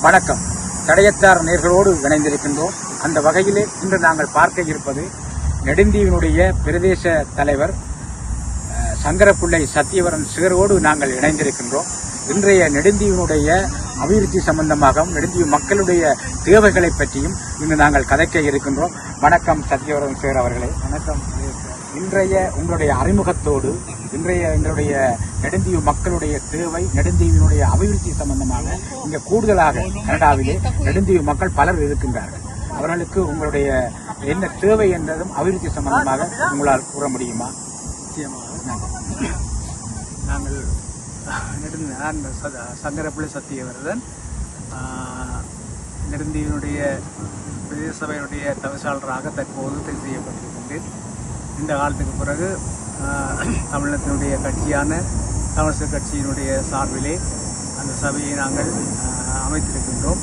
வணக்கம். தடையத்தார் நேர்களோடு இணைந்திருக்கின்றோம். அந்த வகையிலே இன்று நாங்கள் பார்க்க இருப்பது நெடுந்தீவினுடைய பிரதேச தலைவர் சங்கரப்பிள்ளை சத்தியவரன் சிகரோடு நாங்கள் இணைந்திருக்கின்றோம். இன்றைய நெடுந்தீவினுடைய அபிவிருத்தி சம்பந்தமாகவும் நெடுந்தீவு மக்களுடைய தேவைகளை பற்றியும் இன்று நாங்கள் கதைக்க இருக்கின்றோம். வணக்கம் சத்தியவரன் சிகர் அவர்களே. வணக்கம். இன்றைய உங்களுடைய அறிமுகத்தோடு இன்றைய எங்களுடைய நெடுந்தீவு மக்களுடைய தேவை நெடுந்தீவினுடைய அபிவிருத்தி சம்பந்தமாக இங்க கூடுதலாக கனடாவிலே நெடுந்தீவு மக்கள் பலர் இருக்கின்றார்கள். அவர்களுக்கு உங்களுடைய என்ன தேவை என்றதும் அபிவிருத்தி சம்பந்தமாக உங்களால் கூற முடியுமா? நிச்சயமாக நாங்கள் நெடுந்த நான் சங்கரப்பிள்ளை சத்தியவரதன். ஆஹ், நெடுந்தீவினுடைய பிரதேச சபையினுடைய தவிசாளராக தற்போது தேர்வு செய்யப்பட்டிருக்கின்றேன். இந்த காலத்துக்கு பிறகு தமிழகத்தினுடைய கட்சியான தமிழக கட்சியினுடைய சார்பிலே அந்த சபையை நாங்கள் அமைத்திருக்கின்றோம்.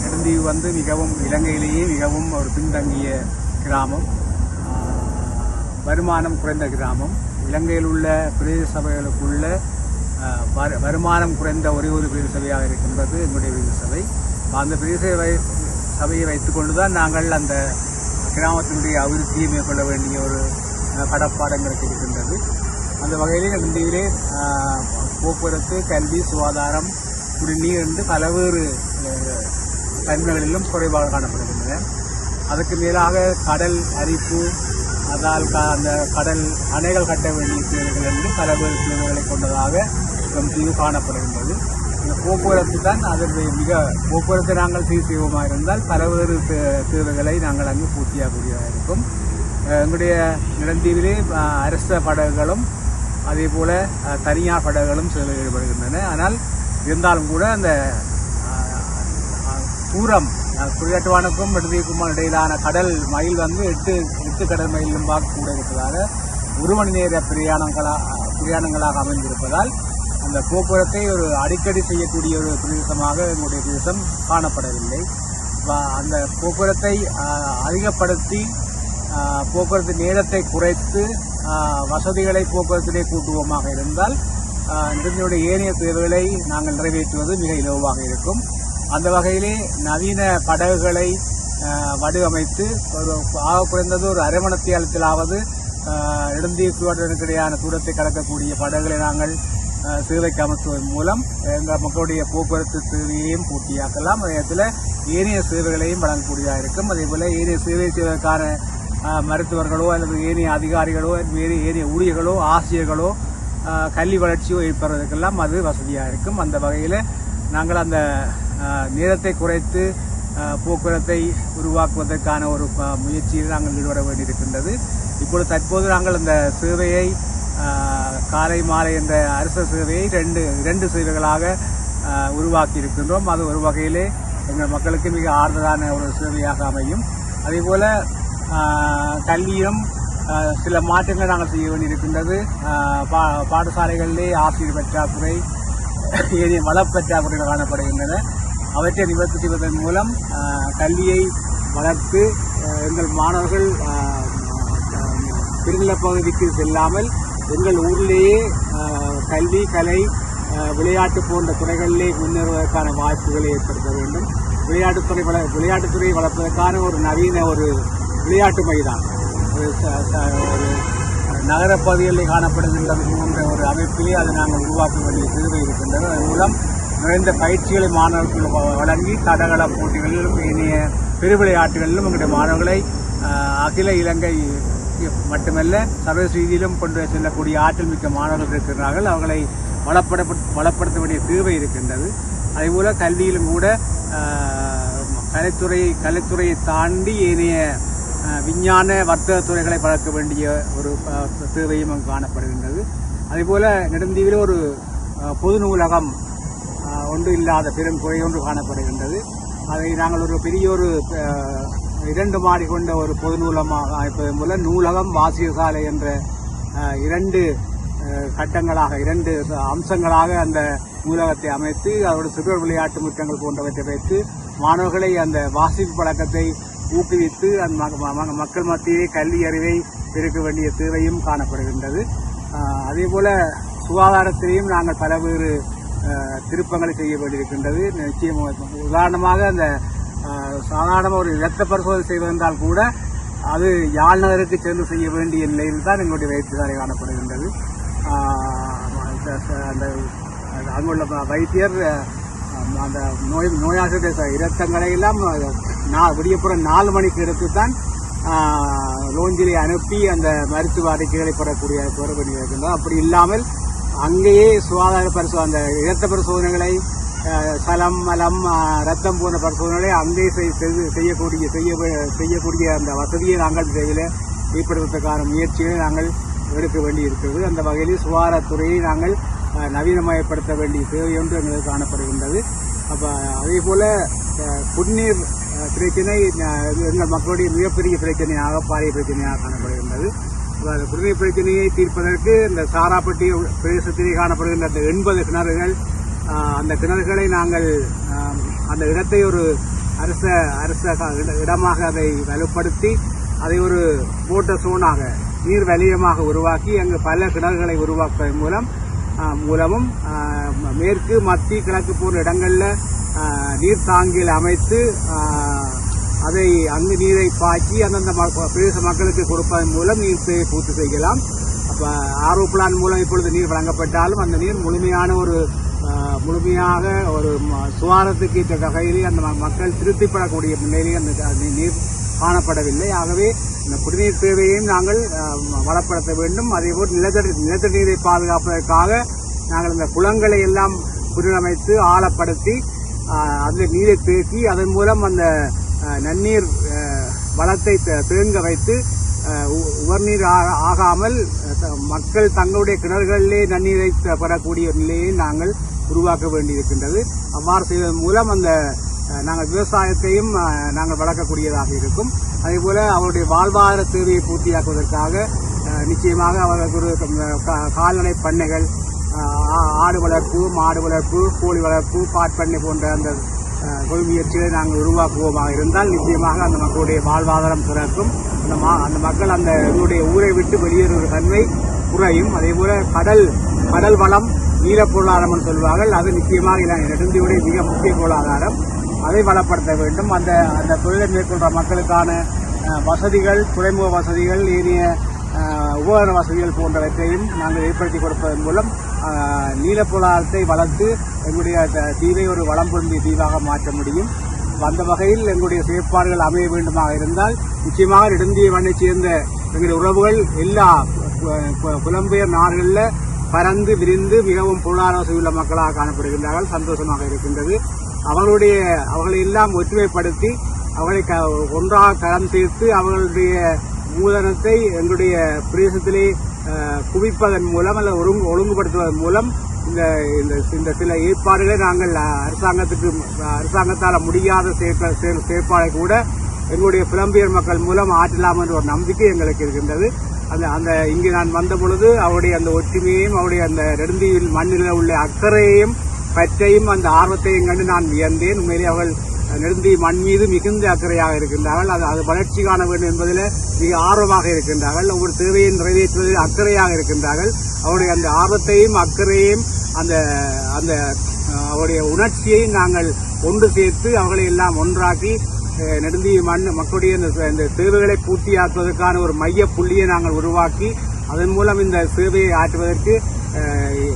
நெடுந்தீவு வந்து மிகவும் இலங்கையிலேயே மிகவும் ஒரு பின்தங்கிய கிராமம். வருமானம் குறைந்த கிராமம். இலங்கையில் உள்ள பிரதேச சபைகளுக்குள்ள வரு- வருமானம் குறைந்த ஒரே ஒரு பிரதேச சபையாக இருக்கின்றது எங்களுடைய பிரதேச சபை. அந்த பிரதேச வை- சபையை வைத்துக்கொண்டு தான் நாங்கள் அந்த கிராமத்தினுடைய அபிவிருத்தியை மேற்கொள்ள வேண்டிய ஒரு கடப்பாடங்களுக்கு இருக்கின்றது அந்த வகையில் நெடுந்தீவிலே போக்குவரத்து கல்வி சுகாதாரம் குடிநீர் என்று பலவேறு தன்மைகளிலும் குறைபாடு காணப்படுகின்றன. அதுக்கு மேலாக கடல் அரிப்பு அதால் க- அந்த கடல் அணைகள் கட்ட வேண்டிய தேவைகள் என்று பலவேறு தேவைகளை கொண்டதாக நம் தீவு காணப்படுகின்றது. போக்குவரத்து தான் அதற்கு மிக போக்குவரத்தை நாங்கள் சீர் செய்வோமாக இருந்தால் பல்வேறு தேவைகளை நாங்கள் அங்கு பூர்த்தியாகக்கூடியதாக இருக்கும். எங்களுடைய நிலந்தீவிலே அரச படகுகளும் அதே போல் தனியார் படகுகளும் சேவை ஈடுபடுகின்றன. ஆனால் இருந்தாலும் கூட அந்த தூரம் குடியாட்டுவானுக்கும் இடையிலான கடல் மயில் வந்து எட்டு எட்டு கடல் மைலும் கூட இருப்பதாக ஒரு மணி நேர பிரயாணங்களா பிரயாணங்களாக அமைந்திருப்பதால் அந்த போக்குவரத்தை ஒரு அடிக்கடி செய்யக்கூடிய ஒரு பிரதேசமாக எங்களுடைய பிரதேசம் காணப்படவில்லை. அந்த போக்குவரத்தை அதிகப்படுத்தி போக்குவரத்து நேரத்தை குறைத்து வசதிகளை போக்குவரத்திலே கூட்டுவோமாக இருந்தால் அஹ், ஏனைய தேவைகளை நாங்கள் நிறைவேற்றுவது மிக இலவாக இருக்கும். அந்த வகையிலே நவீன படகுகளை வடிவமைத்து ஒரு ஆக குறைந்தது ஒரு அரைமணத்தியாலத்திலாவது நெடுந்தீவுக்கிடையான தூரத்தை கடக்கக்கூடிய படகுகளை நாங்கள் சேவைக்கு அமைத்துவதன் மூலம் எங்கள் மக்களுடைய போக்குவரத்து தேவையையும் பூர்த்தியாக்கலாம். அதே நேரத்தில் ஏனைய சேவைகளையும் வழங்கக்கூடியதாக இருக்கும். அதே போல் ஏனைய சேவை செய்வதற்கான மருத்துவர்களோ அல்லது ஏனைய அதிகாரிகளோ வேறு ஏனைய ஊழியர்களோ ஆசிரியர்களோ கல்வி வளர்ச்சியோ ஏற்படுறதுக்கெல்லாம் அது வசதியாக இருக்கும். அந்த வகையில் நாங்கள் அந்த நேரத்தை குறைத்து போக்குவரத்தை உருவாக்குவதற்கான ஒரு முயற்சியில் நாங்கள் ஈடுபட வேண்டியிருக்கின்றது. இப்பொழுது தற்போது நாங்கள் அந்த சேவையை காலை மாலை என்ற அரச சேவையை ரெண்டு இரண்டு சேவைகளாக உருவாக்கி இருக்கின்றோம் அது ஒரு வகையிலே எங்கள் மக்களுக்கு மிக ஆறுதலான ஒரு சேவையாக அமையும். அதே போல் கல்வியும் கல்வியிலும் சில மாற்றங்கள் நாங்கள் செய்ய வேண்டியிருக்கின்றது. பா- பாடசாலைகளிலே ஆசிரியர் பற்றாக்குறை ஏனைய வளப்பற்றாக்குறைகள் காணப்படுகின்றன. அவற்றை நிவர்த்தி செய்வதன் மூலம் கல்வியை வளர்த்து எங்கள் மாணவர்கள் ஆஹ், திருநில பகுதிக்கு செல்லாமல் எங்கள் ஊரிலேயே கல்வி கலை விளையாட்டு போன்ற துறைகளிலே முன்னேறுவதற்கான வாய்ப்புகளை ஏற்படுத்த வேண்டும். விளையாட்டுத்துறை வள விளையாட்டுத்துறையை வளர்ப்பதற்கான ஒரு நவீன ஒரு விளையாட்டு மைதானம் ஒரு நகரப்பகுதிகளில் காணப்படுகின்ற நகரப் காணப்படுகின்றது போன்ற ஒரு அமைப்பிலே அதை நாங்கள் உருவாக்க வேண்டிய தேவை இருக்கின்றது. அதன் மூலம் நிறைந்த பயிற்சிகளை மாணவர்களுக்கு வ- வழங்கி தடகள போட்டிகளிலும் இனிய பெருவிளையாட்டுகளிலும் எங்களுடைய மாணவர்களை அகில இலங்கை மட்டுமல்ல சர்வதேச ரீதியிலும் கொண்டு செல்லக்கூடிய ஆற்றல் மிக்க மாணவர்கள் இருக்கிறார்கள் அவர்களை வளப்பட வளப்படுத்த வேண்டிய தேவை இருக்கின்றது. அதேபோல கல்வியிலும் கூட கலைத்துறை கலைத்துறையை தாண்டி ஏனைய விஞ்ஞான வர்த்தக துறைகளை வளர்க்க வேண்டிய ஒரு தேவையும் அங்கு காணப்படுகின்றது. அதேபோல நெடுந்தீவில் ஒரு பொது நூலகம் ஒன்று இல்லாத பெரும் குறை ஒன்று காணப்படுகின்றது. அதை நாங்கள் ஒரு பெரிய ஒரு இரண்டு மாடி கொண்ட ஒரு பொது நூலமாக அமைப்பதன் மூலம் நூலகம் வாசியசாலை என்ற இரண்டு கட்டங்களாக இரண்டு அம்சங்களாக அந்த நூலகத்தை அமைத்து அதோட சிறுவர் விளையாட்டு முற்றங்கள் போன்றவற்றை வைத்து மாணவர்களை அந்த வாசிப்பு பழக்கத்தை ஊக்குவித்து அந்த ம- ம- மக்கள் மத்தியிலே கல்வி அறிவை பெருக்க வேண்டிய தேவையும் காணப்படுகின்றது. அதே போல சுகாதாரத்திலையும் நாங்கள் பல்வேறு திருப்பங்களை செய்ய வேண்டியிருக்கின்றது. நிச்சயம் உதாரணமாக அந்த சாதாரண ஒரு இரத்த பரிசோதனை செய்வதென்றால் கூட அது யாழ் நகருக்கு சென்று செய்ய வேண்டிய நிலையில் தான் எங்களுடைய வைத்தியசாலை காணப்படுகின்றது. அந்த அங்குள்ள வைத்தியர் அந்த நோய் நோயாசிரியர் இரத்தங்களை எல்லாம் நா- விடியப்புறம் நாலு மணிக்கு எடுத்து தான் லோஞ்சிலை அனுப்பி அந்த மருத்துவ அறிக்கைகளை பெறக்கூடிய பெற வேண்டியிருக்கின்றோம் அப்படி இல்லாமல் அங்கேயே சுகாதார பரிசோ அந்த இரத்த பரிசோதனைகளை சலம் மலம் ரத்தம் போன்ற பரிசோதனைகளை அங்கே செய்- செய்யக்கூடிய செய்ய செய்யக்கூடிய அந்த வசதியை நாங்கள் இதில் ஏற்படுவதற்கான முயற்சிகளை நாங்கள் எடுக்க வேண்டி இருக்கிறது அந்த வகையில் சுகாதாரத்துறையை நாங்கள் நவீனமயப்படுத்த வேண்டிய தேவை ஒன்று எங்களுக்கு காணப்படுகின்றது. அப்போ அதே போல் குடிநீர் பிரச்சனை எங்கள் மக்களுடைய மிகப்பெரிய பிரச்சனையாக பாரிய பிரச்சனையாக காணப்படுகின்றது. அந்த குடிநீர் பிரச்சனையை தீர்ப்பதற்கு இந்த சாராப்பட்டி பிரதேசத்திலே காணப்படுகின்ற அந்த எண்பது கிணறுகள் அந்த கிணறுகளை நாங்கள் அந்த இடத்தை ஒரு அரச அரச இட- இடமாக அதை வலுப்படுத்தி அதை ஒரு போட்ட சோனாக நீர் வலியமாக உருவாக்கி அங்கு பல கிணறுகளை உருவாக்குவதன் மூலம் மூலமும் மேற்கு மத்திய கிழக்கு போன்ற இடங்களில் நீர் தாங்கியில் அமைத்து அதை அங்கு நீரை பாய்ச்சி அந்தந்த ம- பிரதேச மக்களுக்கு கொடுப்பதன் மூலம் நீர் தேவை பூர்த்தி செய்யலாம். அப்போ ஆர்வ பிளான் மூலம் இப்பொழுது நீர் வழங்கப்பட்டாலும் அந்த நீர் முழுமையான ஒரு முழுமையாக ஒரு சுவாரத்துக்கு சுகாதாரத்துக்கு ஏற்ற வகையிலே அந்த ம- மக்கள் திருப்திப்படக்கூடிய நிலையிலே அந்த நீர் காணப்படவில்லை. ஆகவே இந்த குடிநீர் தேவையையும் நாங்கள் வளப்படுத்த வேண்டும். அதேபோல் நிலத்தடி நிலத்தடி நீரை பாதுகாப்பதற்காக நாங்கள் இந்த குளங்களை எல்லாம் புனரமைத்து ஆழப்படுத்தி அந்த அதில் நீரை தேக்கி அதன் மூலம் அந்த நன்னீர் வளத்தை தேங்க வைத்து உ- உவர்நீர் ஆ- ஆகாமல் த- மக்கள் தங்களுடைய கிணறுகளிலே நன்னீரை பெறக்கூடிய நிலையை நாங்கள் உருவாக்க வேண்டியிருக்கின்றது. அவ்வாறு செய்வதன் மூலம் அந்த நாங்கள் விவசாயத்தையும் நாங்கள் வளர்க்கக்கூடியதாக இருக்கும். அதேபோல அவருடைய வாழ்வாதார தேவையை பூர்த்தியாக்குவதற்காக நிச்சயமாக அவர்களுக்கு ஒரு கால்நடை பண்ணைகள் ஆ- ஆடு வளர்ப்பு மாடு வளர்ப்பு கோழி வளர்ப்பு பாட்பண்ணை போன்ற அந்த அஹ், முயற்சிகளை நாங்கள் உருவாக்குவோமாக இருந்தால் நிச்சயமாக அந்த மக்களுடைய வாழ்வாதாரம் சிறக்கும். அந்த மா- அந்த மக்கள் அந்த எங்களுடைய ஊரை விட்டு வெளியேறுகிற தன்மை குறையும். அதே போல கடல் கடல் வளம் நீல பொருளாதாரம் என்று சொல்வார்கள் அது நிச்சயமாக நெடுந்தியுடைய மிக முக்கிய பொருளாதாரம். அதை வளப்படுத்த வேண்டும். அந்த அந்த தொழிலை மேற்கொண்ட மக்களுக்கான வசதிகள் துறைமுக வசதிகள் ஏனைய உபகரண வசதிகள் போன்றவற்றையும் நாங்கள் ஏற்படுத்தி கொடுப்பதன் மூலம் நீல பொருளாதாரத்தை வளர்த்து எங்களுடைய தீவை ஒரு வளம் பொருந்திய தீவாக மாற்ற முடியும். அந்த வகையில் எங்களுடைய செயற்பாடுகள் அமைய வேண்டுமாக இருந்தால் நிச்சயமாக நெடுந்திய மண்ணைச் சேர்ந்த எங்களுடைய உறவுகள் எல்லா புலம்பெயர் நாடுகளில் பறந்து விரிந்து மிகவும் பொருளாதார வசதியுள்ள மக்களாக காணப்படுகின்றார்கள் சந்தோஷமாக இருக்கின்றது. அவர்களுடைய அவர்களை எல்லாம் ஒற்றுமைப்படுத்தி அவர்களை க- ஒன்றாக கரம் சேர்த்து அவர்களுடைய மூலதனத்தை எங்களுடைய பிரதேசத்திலே குவிப்பதன் மூலம் அல்லது ஒழுங்கு ஒழுங்குபடுத்துவதன் மூலம் இந்த இந்த சில ஏற்பாடுகளை நாங்கள் அரசாங்கத்துக்கு அரசாங்கத்தால் முடியாத செயற்பாடை கூட எங்களுடைய புலம்பெயர் மக்கள் மூலம் ஆற்றலாம் என்ற ஒரு நம்பிக்கை எங்களுக்கு இருக்கின்றது. அந்த அந்த இங்கு நான் வந்த பொழுது அவருடைய அந்த ஒற்றுமையையும் அவருடைய அந்த நெடுந்தியில் மண்ணில் உள்ள அக்கறையையும் பற்றையும் அந்த ஆர்வத்தையும் கண்டு நான் வியந்தேன். உண்மையிலே அவள் நெடுந்தி மண் மீது மிகுந்த அக்கறையாக இருக்கின்றார்கள். அது அது வளர்ச்சி காண வேண்டும் என்பதில் மிக ஆர்வமாக இருக்கின்றார்கள். ஒவ்வொரு தேவையை நிறைவேற்றுவதில் அக்கறையாக இருக்கின்றார்கள். அவருடைய அந்த ஆர்வத்தையும் அக்கறையையும் அந்த அந்த அவருடைய உணர்ச்சியை நாங்கள் ஒன்று சேர்த்து அவர்களை எல்லாம் ஒன்றாக்கி மண் மக்களுடைய இந்த இந்த தேவைகளை பூர்த்தியாக்குவதற்கான ஒரு மைய புள்ளியை நாங்கள் உருவாக்கி அதன் மூலம் இந்த சேவையை ஆற்றுவதற்கு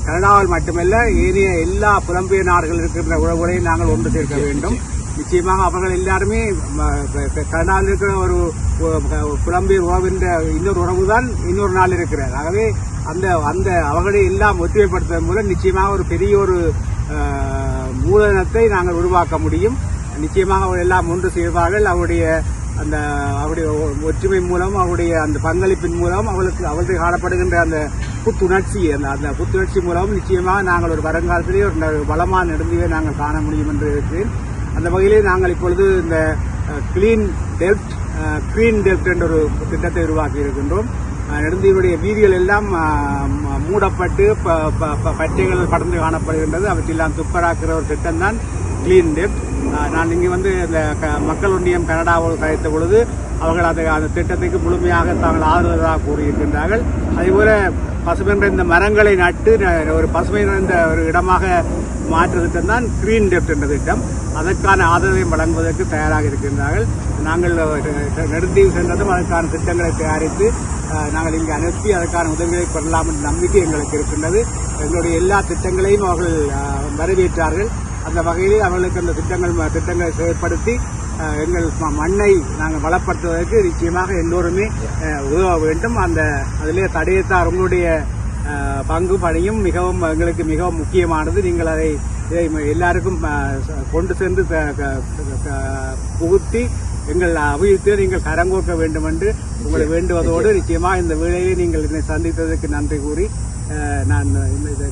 கனடாவில் மட்டுமல்ல ஏனைய எல்லா புலம்பெயர் நாடுகள் இருக்கின்ற உறவுகளையும் நாங்கள் ஒன்று சேர்க்க வேண்டும். நிச்சயமாக அவர்கள் எல்லாருமே கனடாவில் இருக்கிற ஒரு புலம்பெயர் உறவின்ற இன்னொரு உறவு தான் இன்னொரு நாள் இருக்கிறார் ஆகவே அந்த அந்த அவர்களை எல்லாம் ஒற்றுமைப்படுத்துவதன் மூலம் நிச்சயமாக ஒரு பெரிய ஒரு மூலதனத்தை நாங்கள் உருவாக்க முடியும். நிச்சயமாக அவர்கள் எல்லாம் ஒன்று செய்வார்கள் அவருடைய அந்த அவருடைய ஒ- ஒற்றுமை மூலம் அவருடைய அந்த பங்களிப்பின் மூலம் அவளுக்கு அவளுக்கு காணப்படுகின்ற அந்த புத்துணர்ச்சி அந்த அந்த புத்துணர்ச்சி மூலம் நிச்சயமாக நாங்கள் ஒரு வருங்காலத்திலே ஒரு ந- வளமான நாங்கள் காண முடியும் என்று இருக்கிறேன். அந்த வகையிலே நாங்கள் இப்பொழுது இந்த கிளீன் டெல்ட் கிரீன் டெல்ட் என்ற ஒரு திட்டத்தை உருவாக்கி இருக்கின்றோம். நெடுந்தீவுடைய வீதிகள் எல்லாம் மூடப்பட்டு ப- ப- ப- பச்சைகள் படர்ந்து காணப்படுகின்றது. அவற்றையெல்லாம் துப்பராக்கிற ஒரு திட்டம் தான் கிளீன் டெப் நான் இங்கே வந்து இந்த க- மக்கள் ஒன்றியம் கனடாவோடு கழித்த பொழுது அவர்கள் அதை அந்த திட்டத்துக்கு முழுமையாக தாங்கள் ஆதரவாக கூறியிருக்கின்றார்கள். அதேபோல் பசுமை நிறைந்த மரங்களை நட்டு ஒரு பசுமை நிறைந்த ஒரு இடமாக மாற்று திட்டம் தான் கிரீன் டெப்ட் என்ற திட்டம். அதற்கான ஆதரவை வழங்குவதற்கு தயாராக இருக்கின்றார்கள். நாங்கள் நெடுந்தீவு சென்றதும் அதற்கான திட்டங்களை தயாரித்து நாங்கள் இங்கே அனுப்பி அதற்கான உதவிகளை பெறலாம் என்ற நம்பிக்கை எங்களுக்கு இருக்கின்றது. எங்களுடைய எல்லா திட்டங்களையும் அவர்கள் வரவேற்றார்கள். அந்த வகையில் அவர்களுக்கு அந்த திட்டங்கள் திட்டங்களை செயல்படுத்தி எங்கள் மண்ணை நாங்கள் வளப்படுத்துவதற்கு நிச்சயமாக எல்லோருமே உதவ வேண்டும். அந்த அதிலே தடையத்தார் உங்களுடைய பங்கு பணியும் மிகவும் எங்களுக்கு மிகவும் முக்கியமானது. நீங்கள் அதை இதை எல்லாருக்கும் கொண்டு சென்று புகுத்தி எங்கள் அபிவிருத்தியை நீங்கள் கரங்கோக்க வேண்டும் என்று உங்களை வேண்டுவதோடு நிச்சயமாக இந்த வேளையை நீங்கள் என்னை சந்தித்ததற்கு நன்றி கூறி நான் இந்த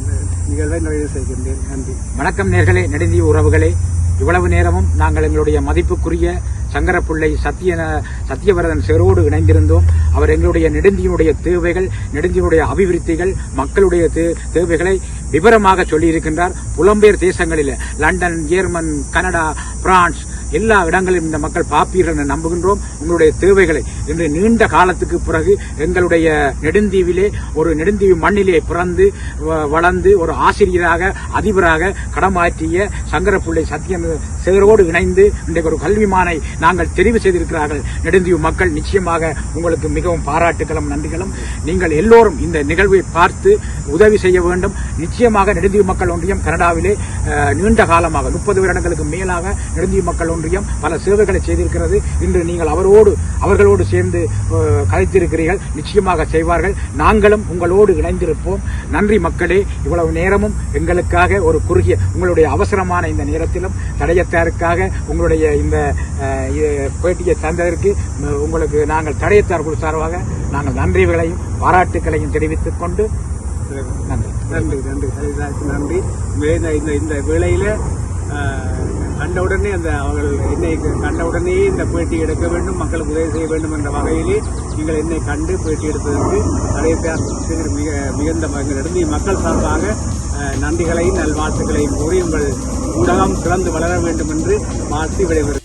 நிகழ்வை நிறைவு செய்கின்றேன். நன்றி. வணக்கம் நேர்களே நெடுந்தீவு உறவுகளே. இவ்வளவு நேரமும் நாங்கள் எங்களுடைய மதிப்புக்குரிய சங்கரப்பிள்ளை சத்திய சத்தியவரதன் செரோடு இணைந்திருந்தோம். அவர் எங்களுடைய நெடுந்தியினுடைய தேவைகள் நெடுந்தியினுடைய அபிவிருத்திகள் மக்களுடைய தே- தேவைகளை விவரமாக சொல்லியிருக்கின்றார். புலம்பெயர் தேசங்களில் லண்டன் ஜெர்மன் கனடா பிரான்ஸ் எல்லா இடங்களிலும் இந்த மக்கள் பார்ப்பீர்கள் என நம்புகின்றோம். உங்களுடைய தேவைகளை இன்று நீண்ட காலத்துக்கு பிறகு எங்களுடைய நெடுந்தீவிலே ஒரு நெடுந்தீவு மண்ணிலே பிறந்து வ- வளர்ந்து ஒரு ஆசிரியராக அதிபராக கடமாற்றிய சங்கரப்புள்ளை சத்தியம் சேரோடு இணைந்து இன்றைக்கு ஒரு கல்விமானை நாங்கள் தெரிவு செய்திருக்கிறார்கள். நெடுந்தீவு மக்கள் நிச்சயமாக உங்களுக்கு மிகவும் பாராட்டுகளும் நன்றிகளும். நீங்கள் எல்லோரும் இந்த நிகழ்வை பார்த்து உதவி செய்ய வேண்டும். நிச்சயமாக நெடுந்தீவு மக்கள் ஒன்றியம் கனடாவிலே நீண்ட காலமாக முப்பது வருடங்களுக்கு மேலாக நெடுந்தீவு மக்கள் ஒன்றியம் பல சேவைகளை செய்திருக்கிறது. இன்று நீங்கள் அவரோடு அவர்களோடு சேர்ந்து கலைத்திருக்கிறீர்கள். நிச்சயமாக செய்வார்கள். நாங்களும் உங்களோடு இணைந்திருப்போம். நன்றி மக்களே. இவ்வளவு நேரமும் எங்களுக்காக ஒரு குறுகிய உங்களுடைய அவசரமான இந்த நேரத்திலும் தடையத்தாருக்காக உங்களுடைய இந்த பேட்டியை தந்ததற்கு உங்களுக்கு நாங்கள் தடையத்தார் குழு சார்பாக நாங்கள் நன்றிகளையும் பாராட்டுகளையும் தெரிவித்துக் கொண்டு நன்றி. நன்றி நன்றி. நன்றி. இந்த இந்த இந்த வேளையில கண்டவுடனே அந்த அவர்கள் என்னை கண்டவுடனே இந்த பேட்டி எடுக்க வேண்டும் மக்களுக்கு உதவி செய்ய வேண்டும் என்ற வகையிலே நீங்கள் என்னை கண்டு பேட்டி எடுப்பதற்கு பேர் மிக மிகுந்த மகிழ்ச்சி மக்கள் சார்பாக நன்றிகளையும் நல்வாழ்த்துக்களையும் கூறி உங்கள் ஊடகம் சிறந்து வளர வேண்டும் என்று வாழ்த்தி விடைபெறுகிறேன்.